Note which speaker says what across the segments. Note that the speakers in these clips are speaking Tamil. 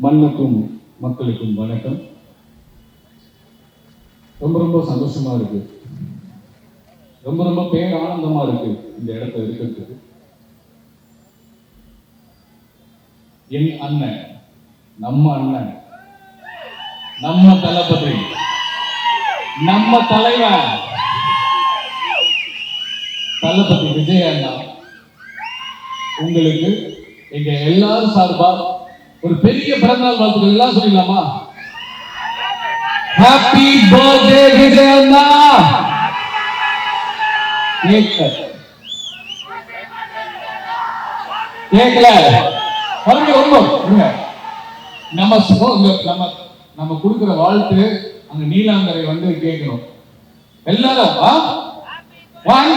Speaker 1: மண்ணுக்கும் மக்களுக்கும் வணக்கம். ரொம்ப ரொம்ப சந்தோஷமா இருக்கு. ரொம்ப ரொம்ப பேரானந்தமா இருக்கு இந்த இடத்துல இருக்கிறது என் அண்ணன் நம்ம அண்ணன் நம்ம தளபதி நம்ம தலைவர். தளபதி விஜய் அண்ணா உங்களுக்கு எங்க எல்லாரும் சார்பா ஒரு பெரிய பிறந்தநாள் வாழ்த்துக்கள். எல்லாம் சொல்லிடலாமா? ஹாப்பி பர்த்டே விஜயண்ணா கேட்கல. கேட்கல. மறுபடியும் வருவோம் நம்ம நம்ம நம்ம கொடுக்குற வாழ்த்து அந்த நீலாங்கரை வந்து கேட்கணும். எல்லாரும் one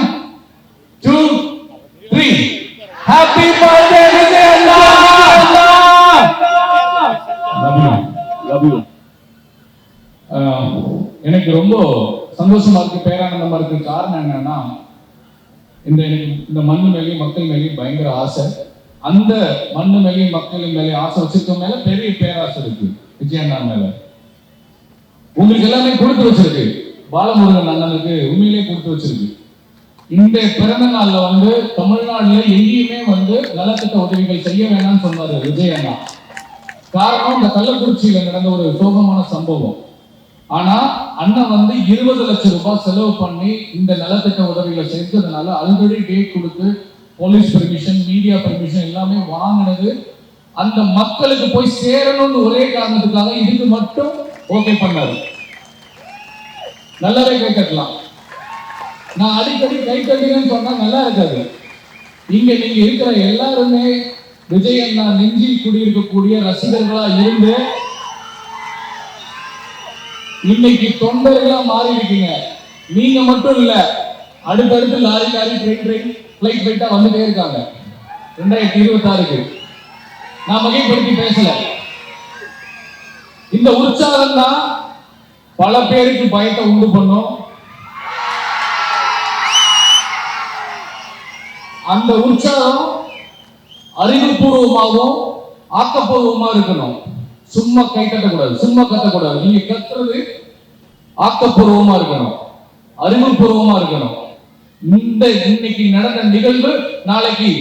Speaker 1: two three happy birthday Vijay Anna love you love எனக்கு ரொம்ப சந்தோஷமா இருக்கு பேரானந்தமா இருக்கு. காரணம் என்னன்னா இந்த இந்த மண்ணு மேலேயும் மக்கள் மேலேயும் பயங்கர ஆசை. அந்த மண்ணு மேலேயும் மக்களின் மேலேயும் ஆசை வச்சிருக்க மேல பெரிய பேராசை இருக்கு விஜயண்ணா மேல. உங்களுக்கு எல்லாமே கொடுத்து வச்சிருக்கு. பாலமுருகன் அண்ணனுக்கு உண்மையிலேயே கொடுத்து வச்சிருக்கு. இந்த பிறந்த நாள்ல வந்து தமிழ்நாடுல எங்கேயுமே வந்து நலத்திட்ட உதவிகள் செய்ய வேணாம்னு சொன்னாரு விஜய் அண்ணா காரணம் இந்த கள்ளக்குறிச்சியில நடந்த ஒரு சோகமான சம்பவம். ஆனா அண்ணன் வந்து இருபது லட்சம் ரூபாய் செலவு பண்ணி இந்த நலத்திட்ட உதவிகளை செஞ்சதுனால ஆல்ரெடி டேட் கொடுத்து போலீஸ் பெர்மிஷன் மீடியா பெர்மிஷன் எல்லாமே வாங்கினது. அந்த மக்களுக்கு போய் சேரணும்னு ஒரே காரணத்துக்காக இதுக்கு மட்டும் ஓகே பண்ணாரு. நல்லாவே கை நான் அடிக்கடி கை தட்டுங்கன்னு சொன்னா நல்லா இருக்காது. இங்க நீங்க இருக்கிற எல்லாருமே விஜய் அண்ணா நெஞ்சில் குடியிருக்கக்கூடிய ரசிகர்களா இருந்து இன்னைக்கு தொண்டர்களா மாறி இருக்கீங்க. நீங்க மட்டும் இல்ல அடுத்தடுத்து lorry lorry train train flight ஃபிளைட்டா வந்துட்டே இருக்காங்க. ரெண்டாயிரத்தி இருபத்தி ஆறுக்கு நான் வகைப்படுத்தி பேசல. இந்த உற்சாகம் தான் பல பேருக்கு பயத்தை உண்டு பண்ணும். அந்த உற்சாகம் அறிவுபூர்வமாகவும் ஆக்கப்பூர்வமா இருக்கணும். சும்மா கை கட்டக்கூடாது சும்மா கத்தக்கூடாது நீங்க கத்துறது ஆக்கப்பூர்வமா இருக்கணும். அறிவுபூர்வமா இருக்கணும். இந்த இன்னைக்கு நடந்த நிகழ்வு நாளைக்கு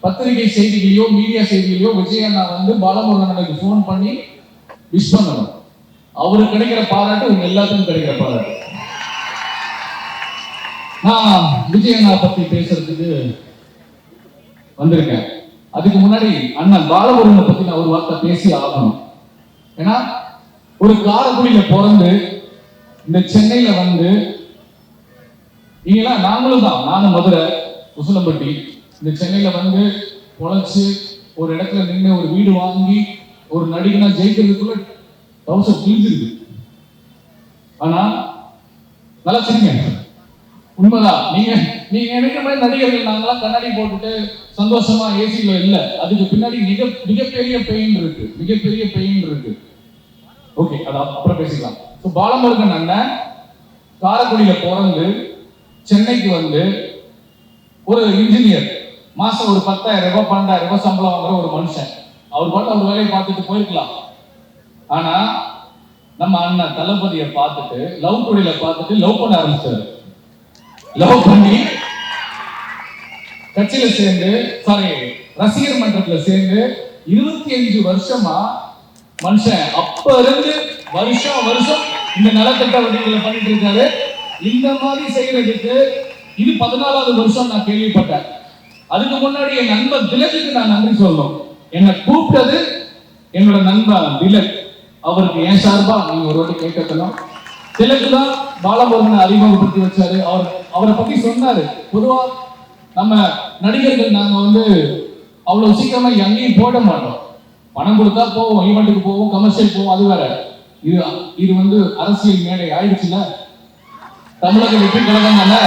Speaker 1: பத்திரிகை செய்திகளையோ மீடியா செய்திகளையோ விஜயண்ணா வந்து பாலமுருகனுக்கு ஃபோன் பண்ணி விஷ் பண்ணணும். அவருக்கு கிடைக்கிற பாராட்டு உங்க எல்லாத்துக்கும் கிடைக்கிற பாராட்டு. நான் விஜயண்ணா பத்தி பேசுறதுக்கு வந்திருக்கேன். அதுக்கு முன்னாடி அண்ணன் பாலமுருகனை பத்தி நான் ஒரு வார்த்தை பேசி ஆகணும். ஏன்னா ஒரு காரக்குடியில பிறந்து இந்த சென்னையில வந்து இங்கெல்லாம் நாங்களும் தான். நானும் மதுரை உசிலம்பட்டி. இந்த சென்னையில வந்து பொழைச்சு ஒரு இடத்துல நின்று ஒரு வீடு வாங்கி ஒரு நடிகனா ஜெயிக்கிறதுக்குள்ள தௌசண்ட் கிழிஞ்சிருக்கு ஆனா நல்லா சரிங்க. உண்மைதான். நீங்க நீங்க நினைக்கிற மாதிரி நடிகர்கள் நாங்களாம் கண்ணாடி போட்டுட்டு சந்தோஷமா ஏசியில இல்ல. அதுக்கு பின்னாடி மிக மிகப்பெரிய பெயின் இருக்கு. மிகப்பெரிய பெயின் இருக்கு. ஓகே அது அப்புறம் பேசிக்கலாம். ஸோ பாலமுருகன் அண்ணன் காரக்குடியில பிறந்து சென்னைக்கு வந்து ஒரு இன்ஜினியர் மாசம் ஒரு பத்தாயிரம் ரூபாய் பன்னெண்டாயிரம் ரூபாய் சம்பளம் வாங்குற ஒரு மனுஷன். அவர் பாட்டு அவர் வேலையை பார்த்துட்டு போயிருக்கலாம். ஆனா நம்ம அண்ணன் தளபதியை பார்த்துட்டு லவ் குடியில பார்த்துட்டு லவ் பண்ண ஆரம்பிச்சாரு. லவ் பண்ணி கட்சியில சேர்ந்து சாரி ரசிகர் மன்றத்துல சேர்ந்து இருபத்தி அஞ்சு வருஷமா மனுஷன். அப்ப இருந்து வருஷம் வருஷம் இந்த நலத்திட்ட உதவிகளை பண்ணிட்டு இருக்காரு. இந்த மாதிரி செய்யறதுக்கு இது பதினாலாவது வருஷம் நான் கேள்விப்பட்டேன். அதுக்கு முன்னாடி என் நண்பர் திலக்குக்கு நான் நன்றி சொல்லணும். என்னை கூப்பிட்டது என்னோட நண்பர் திலக். அவருக்கு என் சார்பா நீங்க ஒரு வாட்டி கேட்கலாம் திலக்கு தான் பாலமுருகனை அறிமுகப்படுத்தி வச்சாரு. அவர் அவரை பத்தி சொன்னாரு. பொதுவா நம்ம நடிகர்கள் நாங்க வந்து அவ்வளவு சீக்கிரமா எங்கேயும் போட மாட்டோம். பணம் கொடுத்தா போவோம் ஈவெண்ட்டுக்கு போவோம் கமர்ஷியல் போவோம் அது வேற. இது இது வந்து அரசியல் மேடை ஆயிடுச்சுல? தமிழக வெற்றி கழகம் தானே?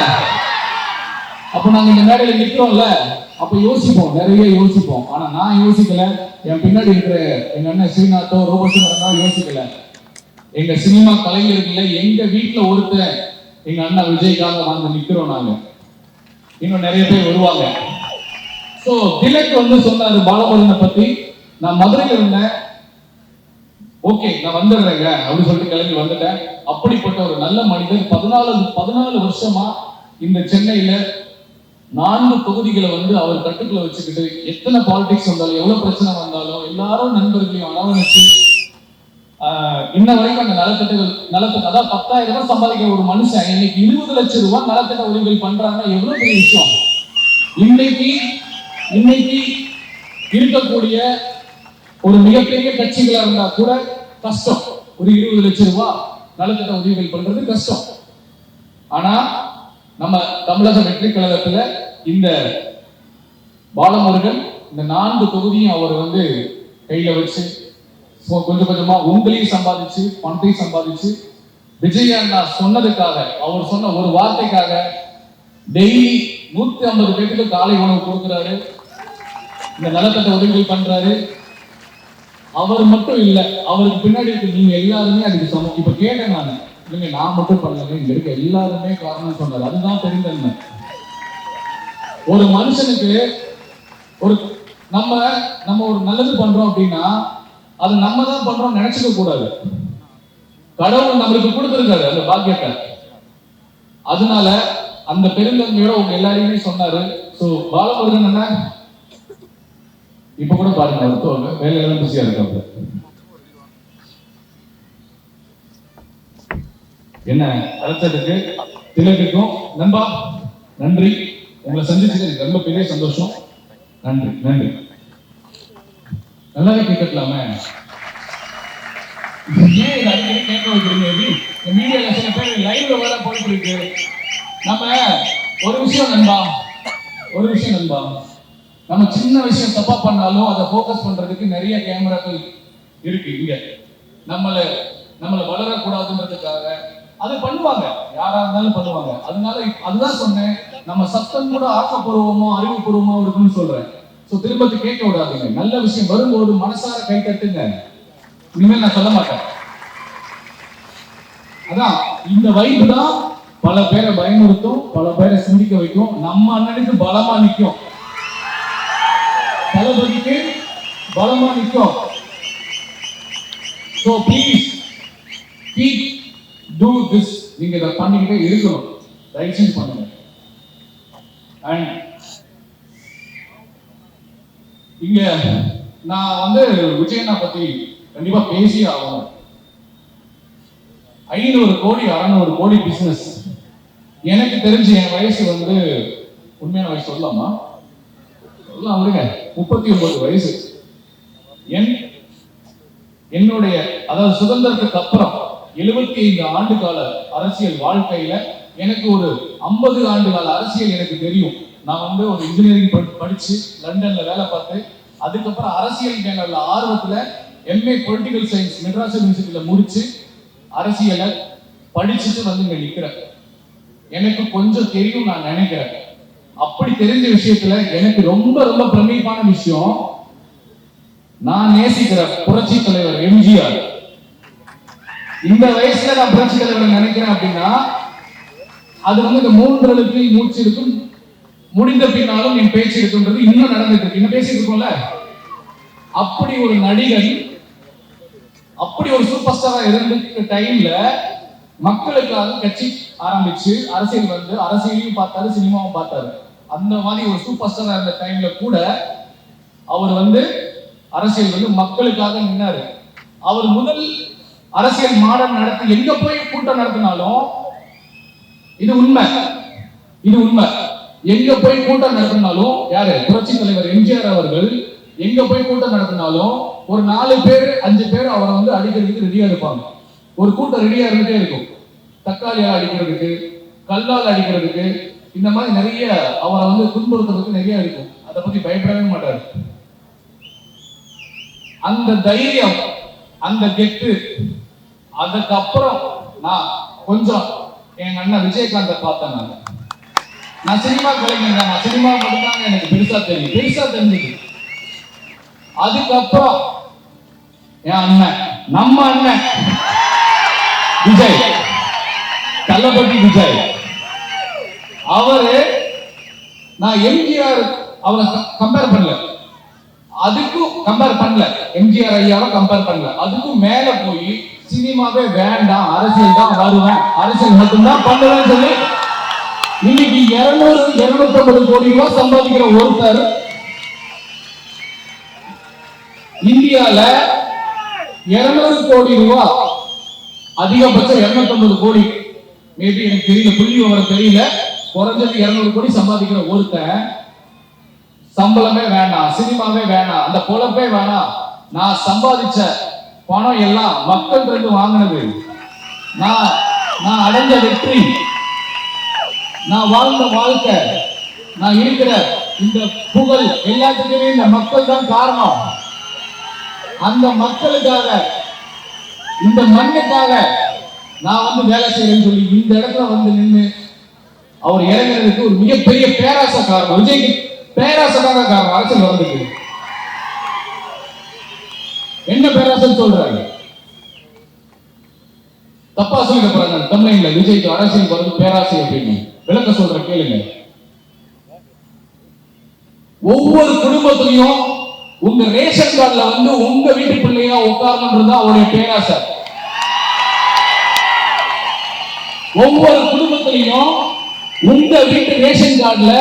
Speaker 1: அப்ப நாங்க இந்த மேடையில நிக்கிறோம்ல? அப்ப யோசிப்போம் நிறைய யோசிப்போம். ஆனா நான் யோசிக்கல. என் பின்னாடி இருக்கிற எங்க அண்ணன் ஸ்ரீநாத்தோ ரோபோசனோ யோசிக்கல. எங்க சினிமா கலைஞர்கள்ல எங்க வீட்டுல ஒருத்தர் எங்க அண்ணன் விஜய்க்காக வந்து நிக்கிறோம் நாங்க. இன்னும் நிறைய பேர் வருவாங்க. சோ திலக் வந்து சொன்னாரு பாலமுருகனை பத்தி. நான் மதுரையில இருந்தேன். ஓகே நான் வந்துடுறேங்க அப்படின்னு சொல்லிட்டு கிளம்பி வந்துட்டேன். அப்படிப்பட்ட ஒரு நல்ல மனிதர். பதினாலு பதினாலு வருஷமா இந்த சென்னையில நான்கு தொகுதிகளை வந்து அவர் கட்டுக்குள்ள வச்சுக்கிட்டு எத்தனை பாலிடிக்ஸ் வந்தாலும் எவ்வளவு பிரச்சனை வந்தாலும் எல்லாரும் நண்பர்களையும் அரவணைச்சு இன்ன வரைக்கும் அந்த நலத்திட்டங்கள் நலத்திட்ட அதாவது பத்தாயிரம் ரூபாய் சம்பாதிக்கிற ஒரு மனுஷன் இன்னைக்கு இருபது லட்சம் ரூபாய் நலத்திட்ட உதவிகள் பண்றாங்கன்னா எவ்வளவு பெரிய விஷயம்? இன்னைக்கு இன்னைக்கு இருக்கக்கூடிய ஒரு மிகப்பெரிய கட்சிகளா இருந்தா கூட கஷ்டம். ஒரு இருபது லட்சம் ரூபாய் நலத்திட்ட உதவிகள் பண்றது கஷ்டம். ஆனா நம்ம தமிழக வெற்றி கழகத்துல இந்த பாலமுருகன் இந்த நான்கு தொகுதியும் அவர் வந்து கையில வச்சு கொஞ்சம் கொஞ்சமா உங்களையும் சம்பாதிச்சு பணத்தையும் சம்பாதிச்சு விஜய் அண்ணா சொன்னதுக்காக அவர் சொன்ன ஒரு வார்த்தைக்காக டெய்லி நூத்தி ஐம்பது பேருக்கு காலை உணவு கொடுக்குறாரு. இந்த நலத்திட்ட உதவிகள் பண்றாரு. அவர் மட்டும் இல்ல அவருக்கு பின்னாடி இருக்க நீங்க எல்லாருமே அதுக்கு சமம். இப்ப கேட்டேன் நான். இல்லைங்க நான் மட்டும் பண்ணலங்க. இங்க இருக்க எல்லாருமே காரணம் சொன்னாரு. அதுதான் தெரிந்தன்மை. ஒரு மனுஷனுக்கு ஒரு நம்ம நம்ம ஒரு நல்லது பண்றோம் அப்படின்னா அது நம்ம தான் பண்றோம் நினைச்சுக்க கூடாது. கடவுள் நம்மளுக்கு கொடுத்திருக்காரு அந்த பாக்கியத்தை. அதனால அந்த பெருந்தன்மையோட உங்க எல்லாரையுமே சொன்னாரு. சோ பாலமுருகன் என்ன? இப்ப கூட பாருங்க அவர் வேலை வேலையில பிஸியா இருக்காங்க. என்ன அடுத்ததுக்கு திலக்குக்கும் நண்பா நன்றி. உங்களை சந்திச்சது ரொம்ப பெரிய சந்தோஷம். நன்றி நன்றி. நல்லாவே கேட்கலாமே. ஏன் இதை அடிக்கடி கேட்க வைக்கிறீங்க? எப்படி? இந்த சில பேர் லைவ்ல வேற போயிட்டு இருக்கு. நம்ம ஒரு விஷயம் நண்பா ஒரு விஷயம் நண்பா. நம்ம சின்ன விஷயம் தப்பா பண்ணாலும் அதை ஃபோக்கஸ் பண்றதுக்கு நிறைய கேமராக்கள் இருக்கு இங்க. நம்மள நம்மள வளரக்கூடாதுன்றதுக்காக அது பண்ணுவாங்க. யாரா இருந்தாலும் பண்ணுவாங்க. அதனால அதுதான் சொன்னேன். நம்ம சத்தம் கூட ஆக்கப்பூர்வமோ அறிவுபூர்வமோ இருக்குன்னு சொல்றேன். திரும்ப கேட்க விடாதீங்க. நல்ல விஷயம் வரும்போது மனசார கை தட்டுங்க. இனிமேல் நான் சொல்ல மாட்டேன். அதான் இந்த வைப்பு தான் பல பேரை பயமுறுத்தும் பல பேரை சிந்திக்க வைக்கும். நம்ம அண்ணனுக்கு பலமா நிற்கும் தளபதிக்கு பலமா நிற்கும் so please keep do this நீங்க இதை பண்ணிக்கிட்டே இருக்கணும். தயவு செஞ்சு பண்ணுங்க. அண்ட் இங்க நான் வந்து விஜயண்ணா பத்தி கண்டிப்பா பேசி ஆகணும். ஐநூறு கோடி அறநூறு கோடி பிசினஸ் எனக்கு தெரிஞ்சு என் வயசு வந்து உண்மையான வயசு சொல்லலாமா? சொல்லலாம் விடுங்க. முப்பத்தி ஒன்பது வயசு. என் என்னுடைய அதாவது சுதந்திரத்துக்கு அப்புறம் எழுபத்தி ஐந்து ஆண்டு கால அரசியல் வாழ்க்கையில எனக்கு ஒரு ஐம்பது ஆண்டு கால அரசியல் எனக்கு தெரியும். நான் வந்து ஒரு இன்ஜினியரிங் படிச்சு லண்டன்ல வேலை பார்த்தேன். அதுக்கப்புறம் அரசியல் மேல ஆர்வத்துல எம்ஏ பொலிட்டிக்கல் சயின்ஸ் மெட்ராஸ் யூனிவர்சிட்டியில முடிச்சு அரசியலை படிச்சுட்டு வந்து இங்க நிக்கிறேன். எனக்கு கொஞ்சம் தெரியும் நான் நினைக்கிறேன். அப்படி தெரிஞ்ச விஷயத்துல எனக்கு ரொம்ப ரொம்ப பிரமிப்பான விஷயம் நான் நேசிக்கிற புரட்சி தலைவர் எம்ஜிஆர் இந்த வயசுல நான் புரட்சி தலைவர் நினைக்கிறேன் அப்படின்னா அது வந்து இந்த மூன்று எழுத்து மூச்சு இருக்கும் முடிந்த பின்னாலும் என் பேச்சு இருக்குன்றது இன்னும் நடந்துட்டு இன்னும் பேசிட்டு இருக்கோம்ல? அப்படி ஒரு நடிகன் அப்படி ஒரு சூப்பர் ஸ்டாரா இருந்த டைம்ல மக்களுக்காக கட்சி ஆரம்பிச்சு அரசியல் வந்து அரசியலையும் பார்த்தாரு சினிமாவும் பார்த்தாரு. அந்த மாதிரி ஒரு சூப்பர் ஸ்டாரா இருந்த டைம்ல கூட அவர் வந்து அரசியல் வந்து மக்களுக்காக நின்னாரு. அவர் முதல் அரசியல் மாடம் நடத்தி எங்க போய் கூட்டம் நடத்தினாலும் இது உண்மை. இது உண்மை. எங்க போய் கூட்டம் நடத்தினாலும் யாரு? புரட்சி தலைவர் எம்ஜிஆர் அவர்கள் எங்க போய் கூட்டம் நடத்தினாலும் ஒரு நாலு பேர் அஞ்சு பேர் அவரை வந்து அடிக்கிறதுக்கு ரெடியா இருப்பாங்க. ஒரு கூட்டம் ரெடியா இருந்துட்டே இருக்கும். தக்காளியால் அடிக்கிறதுக்கு கல்லால் அடிக்கிறதுக்கு இந்த மாதிரி நிறைய அவரை வந்து துன்புறுத்துறதுக்கு நிறைய இருக்கும். அதை பத்தி பயப்படவே மாட்டாரு. அந்த தைரியம் அந்த கெட்டு அதுக்கப்புறம் நான் கொஞ்சம் எங்க அண்ணன் விஜயகாந்த பார்த்தேன் நான். நான் சினிமா கலைஞர் தான். சினிமா மட்டும்தாங்க எனக்கு பெருசா தெரியும். பெருசா தெரிஞ்சுக்க அதுக்கப்புறம் என் அண்ணன். நம்ம அண்ணன். விஜய். கள்ளப்பட்டி விஜய். அவரு நான் எம்ஜிஆர் அவரை கம்பேர் பண்ணல. அதுக்கும் கம்பேர் பண்ணல. எம்ஜிஆர் ஐயாவை கம்பேர் பண்ணல. அதுக்கும் மேல போய் சினிமாவே வேண்டாம். அரசியல் தான் வருவேன். அரசியல் மட்டும்தான் பண்ணுவேன்னு சொல்லி இன்னைக்கு இருநூறு இருநூத்தி ஐம்பது கோடி ரூபாய் சம்பாதிக்கிற ஒருத்தர் இந்தியால இருநூறு கோடி ரூபாய் அதிகபட்சம் இருநூத்தி ஐம்பது கோடி. மேபி எனக்கு தெரியல புள்ளி விவரம் தெரியல. குறைஞ்சது இருநூறு கோடி சம்பாதிக்கிற ஒருத்தன் சம்பளமே வேணாம் சினிமாவே வேணாம் அந்த பொழப்பே வேணாம். நான் சம்பாதிச்ச பணம் எல்லாம் மக்கள் இருந்து வாங்கினது. நான் நான் அடைஞ்ச வெற்றி. நான் வாழ்ந்த வாழ்க்கை நான் இருக்கிற இந்த புகழ் எல்லாத்துக்குமே இந்த மக்கள் தான் காரணம். அந்த மக்களுக்காக இந்த மண்ணுக்காக நான் வந்து வேலை செய்யறேன்னு சொல்லி இந்த இடத்துல வந்து நின்று அவர் இறங்குறதுக்கு ஒரு மிகப்பெரிய பேராசை காரணம் விஜய்க்கு பேராசை தாங்க காரணம் அரசியல் வந்திருக்கு என்ன பேராசைன்னு சொல்றாங்க தப்பா சொல்லிட போறாங்க தமிழ்ல விஜய்க்கு அரசியல் வந்து பேராசை அப்படின்னு. விளக்க சொல்ற கேளுங்க. ஒவ்வொரு குடும்பத்திலையும் உங்க ரேஷன் கார்டுல வந்து உங்க வீட்டு பிள்ளையா உட்காரணுன்றது அவருடைய பேரா சார் ஒவ்வொரு குடும்பத்திலையும் உங்க வீட்டு ரேஷன் கார்டுல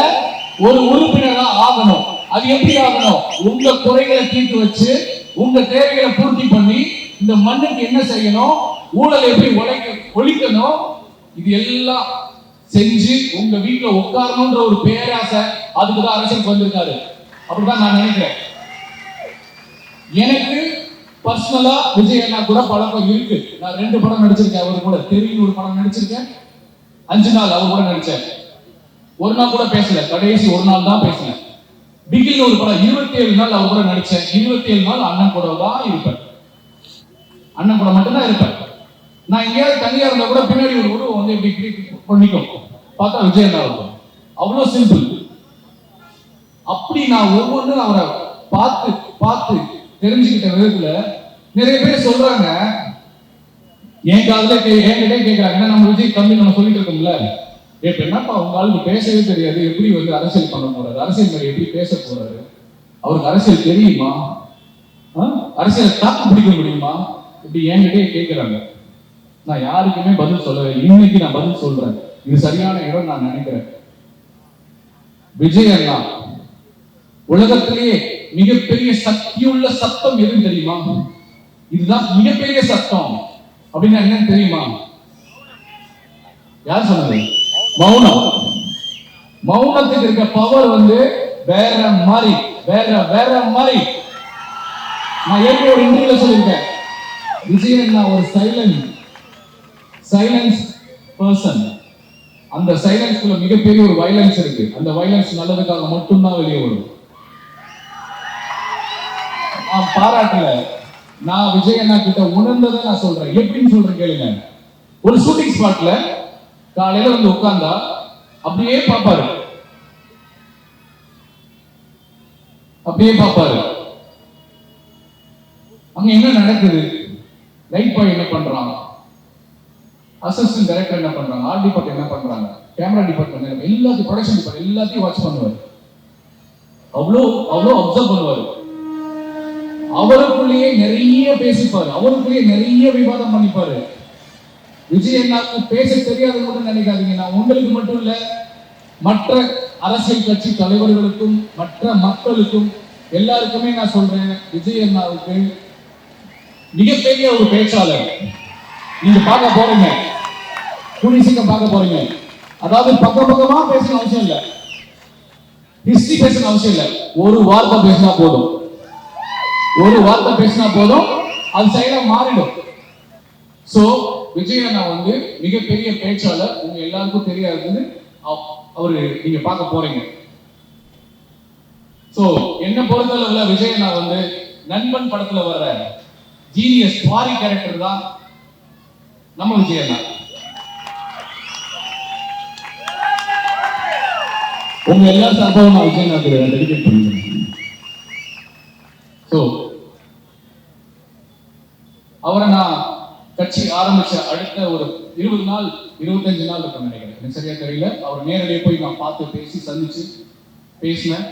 Speaker 1: ஒரு உறுப்பினரா ஆகணும். அது எப்படி ஆகணும்? உங்க குறைகளை தீர்த்து வச்சு உங்க தேவைகளை பூர்த்தி பண்ணி இந்த மண்ணுக்கு என்ன செய்யணும்? ஊழல் எப்படி உழைக்க ஒழிக்கணும்? இது எல்லாம் செஞ்சு உங்க வீட்டுல உட்காரணும்ன்ற ஒரு பேராசை அதுக்குதான் அரசியலுக்கு வந்திருக்காரு. அப்படிதான் நான் நினைக்கிறேன். எனக்கு பர்சனலா விஜய் அண்ணா கூட பழக்கம் இருக்கு. நான் ரெண்டு படம் நடிச்சிருக்கேன். அவர் கூட தெரியும் ஒரு படம் நடிச்சிருக்கேன். அஞ்சு நாள் அவர் கூட நடிச்சேன் ஒரு நாள் கூட பேசல. கடைசி ஒரு நாள் தான் பேசினேன். பிகில் ஒரு படம் இருபத்தி ஏழு நாள் அவர் கூட நடிச்சேன். இருபத்தி ஏழு நாள் அண்ணன் கூட தான் இருப்பேன். அண்ணன் கூட மட்டும்தான் இருப்பேன். நான் எங்கேயாவது தனியாக இருந்தால் கூட பின்னாடி ஒரு உருவம் வந்து இப்படி இப்படி பண்ணிக்கும்? பார்த்தா விஜய் தான் இருக்கும் அவ்வளோ சிம்பிள் அப்படி நான் ஒவ்வொன்றும் அவரை பார்த்து பார்த்து தெரிஞ்சுக்கிட்ட விதத்துல நிறைய பேர் சொல்றாங்க. என் காதுல கே- என்கிட்ட கேட்கறாங்க ஏன்னா நம்ம விஜய் கம்மி நம்ம சொல்லிட்டு இருக்கோம்ல. இப்ப என்னப்பா உங்க ஆளுக்கு பேசவே தெரியாது? எப்படி வந்து அரசியல் பண்ண போறாரு? அரசியல் மேல எப்படி பேச போறாரு? அவருக்கு அரசியல் தெரியுமா? ஆ? அரசியலை தாக்கு பிடிக்க முடியுமா? இப்படி என்கிட்டயே கேட்கிறாங்க நான் யாருக்குமே பதில் சொல்லவே இன்னைக்கு நான் பதில் சொல்றேன். இது சரியான இடம் நான் நினைக்கிறேன். விஜய் அண்ணா உலகத்திலேயே மிகப்பெரிய சக்தியுள்ள சத்தம் எது தெரியுமா? இதுதான் மிகப்பெரிய சத்தம். அப்படின்னா என்னன்னு தெரியுமா? யார் சொன்னது? மௌனம். மௌனத்துக்கு இருக்க பவர் வந்து வேற மாதிரி வேற வேற மாதிரி. நான் ஏற்கனவே ஒரு இன்டர்வியூல சொல்லியிருக்கேன். விஜய் அண்ணா ஒரு சைலண்ட் சைலன்ஸ் பர்சன் அந்த சைலன்ஸ்குள்ள மிகப்பெரிய ஒரு வைலன்ஸ் இருக்கு. அந்த வைலன்ஸ் நல்லதுக்காக மட்டும்தான் வெளியே வரும். நான் பாராட்டல. நான் விஜய் அண்ணா கிட்ட உணர்ந்ததை நான் சொல்றேன். எப்படின்னு சொல்றேன் கேளுங்க. ஒரு ஷூட்டிங் ஸ்பாட்ல காலையில வந்து உட்கார்ந்தா அப்படியே பார்ப்பாரு. அப்படியே பார்ப்பாரு. அங்க என்ன நடக்குது? லைட் பாய் என்ன பண்றாங்க அசிஸ்டன்ட் டைரக்டர் என்ன பண்றாங்க? ஆர்ட் டிபார்ட்மெண்ட் என்ன பண்றாங்க? கேமரா டிபார்ட்மெண்ட் எல்லாத்தையும் ப்ரொடக்ஷன் டிபார்ட்மெண்ட் எல்லாத்தையும் வாட்ச் பண்ணுவாரு. அவ்வளோ அவ்வளோ அப்சர்வ் பண்ணுவாரு. அவருக்குள்ளேயே நிறைய பேசிப்பாரு. அவருக்குள்ளேயே நிறைய விவாதம் பண்ணிப்பாரு. விஜய் அண்ணாக்கு பேச தெரியாது மட்டும் நினைக்காதீங்க. நான் உங்களுக்கு மட்டும் இல்ல மற்ற அரசியல் கட்சி தலைவர்களுக்கும் மற்ற மக்களுக்கும் எல்லாருக்குமே நான் சொல்றேன் விஜய் அண்ணாவுக்கு மிகப்பெரிய ஒரு பேச்சாளர். நீங்க பார்க்க போறீங்க. கூடிய சீக்கிரம் பார்க்க போறீங்க. அதாவது பக்க பக்கமா பேசணும் அவசியம் இல்ல. ஹிஸ்டரி பேசணும் அவசியம் இல்ல. ஒரு வார்த்தை பேசினா போதும். ஒரு வார்த்தை பேசினா போதும். அது சைடா மாறிடும். சோ விஜய் அண்ணா வந்து மிகப்பெரிய பேச்சாளர். உங்க எல்லாருக்கும் தெரியாதுன்னு அவரு நீங்க பார்க்க போறீங்க. சோ என்ன பொறுத்தளவுல விஜய் அண்ணா வந்து நண்பன் படத்துல வர்ற ஜீனியஸ் பாரி கேரக்டர் தான் நம்ம விஜயம் உங்க எல்லா சார்பாகவும் நான் விஜய் அண்ணாக்கு டெடிகேட் பண்ணிக்கிறேன். ஸோ அவரை நான் கட்சி ஆரம்பிச்ச அடுத்த ஒரு இருபது நாள் இருபத்தஞ்சு நாள் இருக்க நினைக்கிறேன். எனக்கு சரியா தெரியல. அவர் நேரடியாக போய் நான் பார்த்து பேசி சந்திச்சு பேசினேன்.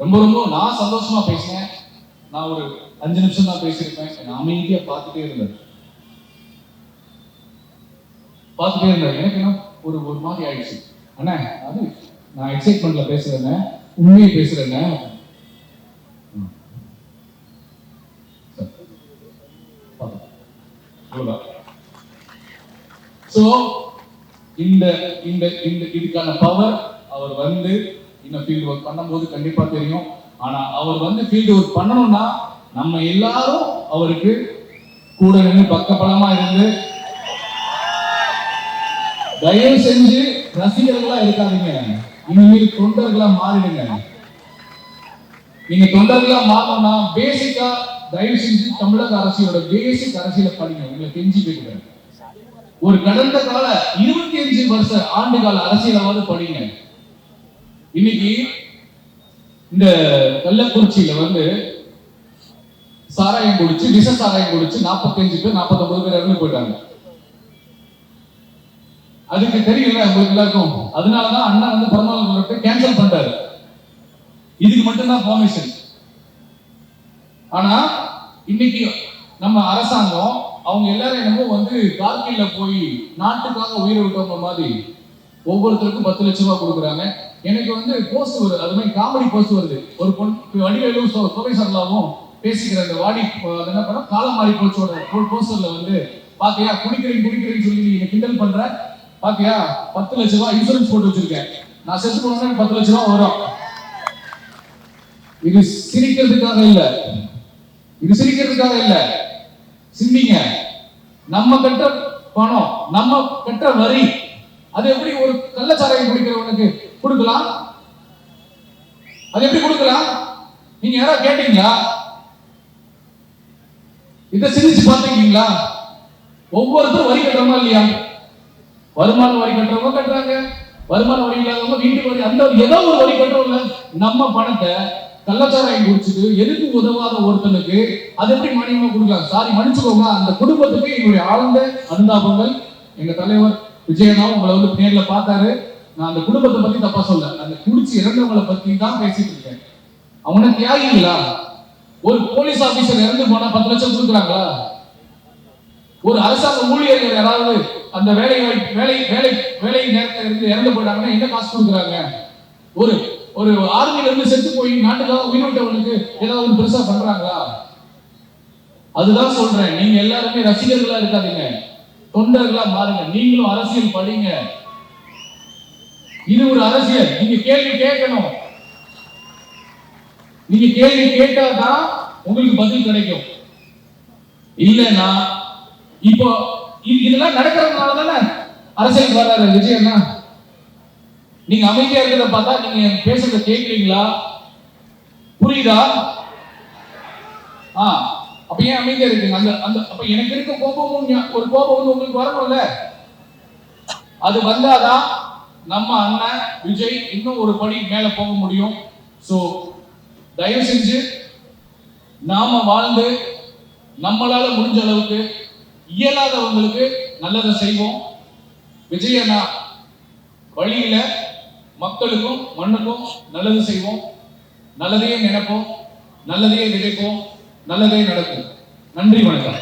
Speaker 1: ரொம்ப ரொம்ப நான் சந்தோஷமா பேசினேன். நான் ஒரு அஞ்சு நிமிஷம் தான் பேசியிருப்பேன். நான் அமைதியா பார்த்துட்டே இருந்தேன் பார்த்துட்டே இருந்தேன் எனக்கு என்ன ஒரு ஒரு மாதிரி ஆயிடுச்சு. அண்ணா அது நான் எக்ஸைட்மெண்ட்ல பேசுறேன் உண்மையை பேசுறேன் ம். இந்த இந்த இந்த இதுக்கான பவர் அவர் வந்து இன்னும் ஃபீல்டு ஒர்க் பண்ணும்போது கண்டிப்பா தெரியும். ஆனா அவர் வந்து ஃபீல்டு ஒர்க் பண்ணணும்னா நம்ம எல்லாரும் அவருக்கு கூட நின்று பக்கபலமா இருந்து தயவு செஞ்சு ரசிகர்களா இருக்காதீங்க. இனிமேல் தொண்டர்களா மாறிடுங்க. நீங்க தொண்டர்களா மாறணும்னா பேசிக்கா தயவு செஞ்சு தமிழக அரசியலோட பேசிக் அரசியல படிங்க. உங்களை கெஞ்சி கேட்கிறேன் ஒரு கடந்த கால இருபத்தி அஞ்சு வருஷ ஆண்டு கால அரசியலாவது படிங்க. இன்னைக்கு இந்த கள்ளக்குறிச்சியில வந்து சாராயம் குடிச்சு விஷ சாராயம் குடிச்சு 45 பேர் 49 பேர் இறந்து போயிட்டாங்க. அதுக்கு தெரியல உங்களுக்கு எல்லாருக்கும். அதனாலதான் அண்ணா வந்து பரமானந்த குலத்தை கேன்சல் பண்ணிட்டாரு. இதுக்கு மட்டும்தான் பெர்மிஷன் ஆனா இன்னைக்கு நம்ம அரசாங்கம் அவங்க எல்லாரும் என்னமோ வந்து கார்கில்ல போய் நாட்டுக்காக உயிரை விட்டவங்க மாதிரி ஒவ்வொருத்தருக்கும் பத்து லட்சம் ரூபாய் கொடுக்குறாங்க. எனக்கு வந்து போஸ்ட் வருது அது மாதிரி காமெடி போஸ்ட் வருது. ஒரு பொண்ணு வடிவேலும் துறை சரலாவும் பேசிக்கிற அந்த வாடி என்ன பண்ண காலம் மாறி போச்சோட போஸ்டர்ல வந்து பாத்தியா குடிக்கிறேன் குடிக்கிறேன்னு சொல்லி நீங்க கிண்டல் பண்ற? பாத்தியா? பத்து லட்ச ரூபாய் இன்சூரன்ஸ் போட்டு வச்சிருக்கேன். நான் செத்து போனோம்னா பத்து லட்சம் ரூபாய் வரும். இது சிரிக்கிறதுக்காக இல்ல. இது சிரிக்கிறதுக்காக இல்ல. சிந்திங்க. நம்ம கட்ட பணம் நம்ம கட்ட வரி அது எப்படி ஒரு கள்ளச்சாராயம் குடிக்கிறவனுக்கு கொடுக்கலாம்? அது எப்படி கொடுக்கலாம்? நீங்க யாராவது கேட்டீங்களா? இதை சிரிச்சு பாத்துக்கீங்களா ஒவ்வொருத்தரும் வரி கட்டுறோமா இல்லையா? வருமான வரி கட்டுறவங்க கட்டுறாங்க. வருமான வரி இல்லாதவங்க வீட்டு வரி அந்த ஏதோ ஒரு வரி கட்டுறோம்ல. நம்ம பணத்தை கள்ளச்சாராயம் குடிச்சிட்டு எதுக்கு உதவாத ஒருத்தனுக்கு அது எப்படி மானியமா கொடுக்கலாம்? சாரி மன்னிச்சுக்கோங்க. அந்த குடும்பத்துக்கு என்னுடைய ஆழ்ந்த அனுதாபங்கள். எங்க தலைவர் விஜயனா உங்களை வந்து நேர்ல பார்த்தாரு. நான் அந்த குடும்பத்தை பத்தி தப்பா சொல்ல அந்த குடிச்சு இறந்தவங்களை பத்தி தான் பேசிட்டு இருக்கேன். அவனை தியாகிங்களா? ஒரு போலீஸ் ஆபீசர் இறந்து போனா பத்து லட்சம் கொடுக்குறாங்களா? ஒரு அரசாங்க ஊழியர்கள் யாராவது அந்த வேலை வாய்ப்பு- வேலை வேலை வேலை நேரத்தில் இருந்து இறந்து போயிட்டாங்கன்னா என்ன காசு கொடுக்குறாங்க? ஒரு ஒரு ஆர்மில இருந்து செத்து போய் நாட்டுக்காக உயிர் விட்டவனுக்கு ஏதாவது ஒரு பெருசா பண்றாங்களா? அதுதான் சொல்றேன். நீங்க எல்லாருமே ரசிகர்களா இருக்காதீங்க. தொண்டர்களா மாறுங்க. நீங்களும் அரசியல் படிங்க. இது ஒரு அரசியல். நீங்க கேள்வி கேட்கணும். நீங்க கேள்வி கேட்டாதான் உங்களுக்கு பதில் கிடைக்கும். இல்லைன்னா இப்போ இது- இதெல்லாம் நடக்கிறதுனால தானே அரசியலுக்கு வர்றாரு விஜயண்ணா நீங்க அமைதியா இருக்கிறத பார்த்தா நீங்க பேசுறத கேட்குறீங்களா? புரியுதா? ஆ அப்ப ஏன் அமைதியா இருக்கீங்க? அந்த அந்த அப்ப எனக்கு இருக்க கோபமும் ஒரு கோபம் வந்து உங்களுக்கு வரணும்ல? அது வந்தாதான் நம்ம அண்ணன் விஜய் இன்னும் ஒரு படி மேல போக முடியும். சோ தயவு செஞ்சு நாம வாழ்ந்து நம்மளால முடிஞ்ச அளவுக்கு இயலாதவங்களுக்கு நல்லதை செய்வோம். விஜய் வழியில மக்களுக்கும் மண்ணுக்கும் நல்லது செய்வோம். நல்லதையே நினைப்போம் நல்லதையே நினைப்போம் நல்லதே நடக்கும். நன்றி வணக்கம்.